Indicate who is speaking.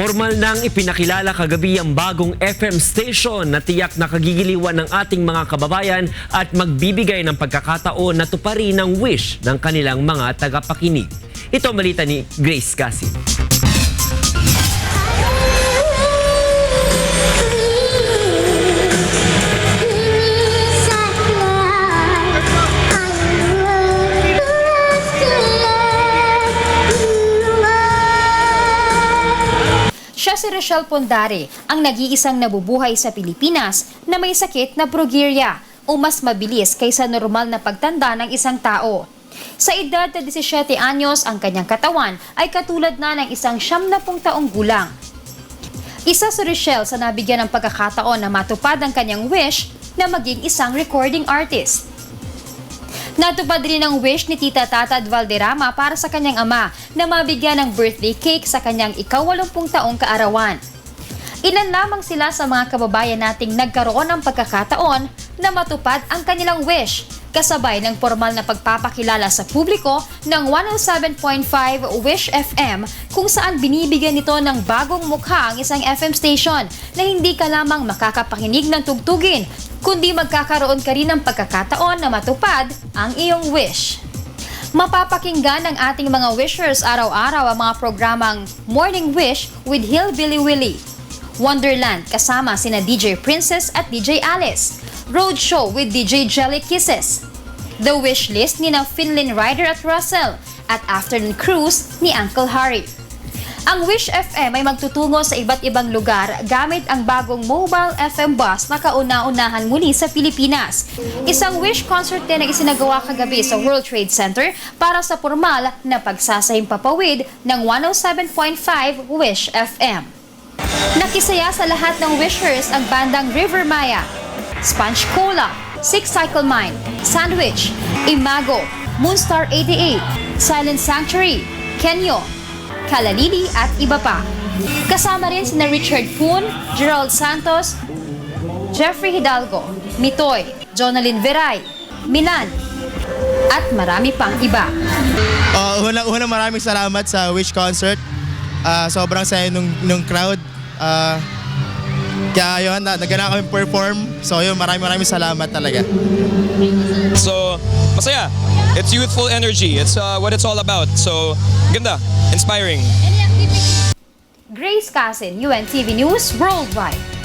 Speaker 1: Formal nang ipinakilala kagabi ang bagong FM station na tiyak na kagigiliwan ng ating mga kababayan at magbibigay ng pagkakataon na tuparin ang wish ng kanilang mga tagapakinig. Ito ang balita ni Grace Cassie.
Speaker 2: Si Rochelle Pondare, ang nag-iisang nabubuhay sa Pilipinas na may sakit na progeria o mas mabilis kaysa normal na pagtanda ng isang tao. Sa edad na 17 anyos, ang kanyang katawan ay katulad na ng isang siyam na pung taong gulang. Isa si Rochelle sa nabigyan ng pagkakataon na matupad ang kanyang wish na maging isang recording artist. Natupad rin ang wish ni Tita Tatad Valderrama para sa kanyang ama na mabigyan ng birthday cake sa kanyang ikawalumpung taong kaarawan. Ilan lamang sila sa mga kababayan nating nagkaroon ng pagkakataon na matupad ang kanilang wish kasabay ng formal na pagpapakilala sa publiko ng 107.5 Wish FM kung saan binibigyan nito ng bagong mukha ang isang FM station na hindi ka lamang makakapakinig ng tugtugin kundi magkakaroon ka rin ng pagkakataon na matupad ang iyong wish. Mapapakinggan ng ating mga wishers araw-araw ang mga programang Morning Wish with Hillbilly Willie, Wonderland kasama sina DJ Princess at DJ Alice, Roadshow with DJ Jelly Kisses, The Wish List ni na Finlin Ryder at Russell, at Afternoon Cruise ni Uncle Harry. Ang Wish FM ay magtutungo sa iba't ibang lugar gamit ang bagong mobile FM bus na kauna-unahan muli sa Pilipinas. Isang Wish concert din ang isinagawa kagabi sa World Trade Center para sa formal na pagsasahing papawid ng 107.5 Wish FM. Nakisaya sa lahat ng wishers ang bandang River Maya, Sponge Cola, Six Cycle Mine, Sandwich, Imago, Moonstar 88, Silent Sanctuary, Kenyo, Kalalili at iba pa. Kasama rin sina Richard Poon, Gerald Santos, Jeffrey Hidalgo, Mitoy, Jonalyn Veray, Milan, at marami pang iba.
Speaker 3: Uh, unang, unang maraming salamat sa Wish Concert. Ah, sobrang saya nung, nung crowd. Ah, kaya yun, na, nagana kami perform. So yun, maraming maraming salamat talaga.
Speaker 4: So, masaya. It's youthful energy. It's uh, what it's all about. So, ganda. Inspiring.
Speaker 2: Grace Casin, UNTV News Worldwide.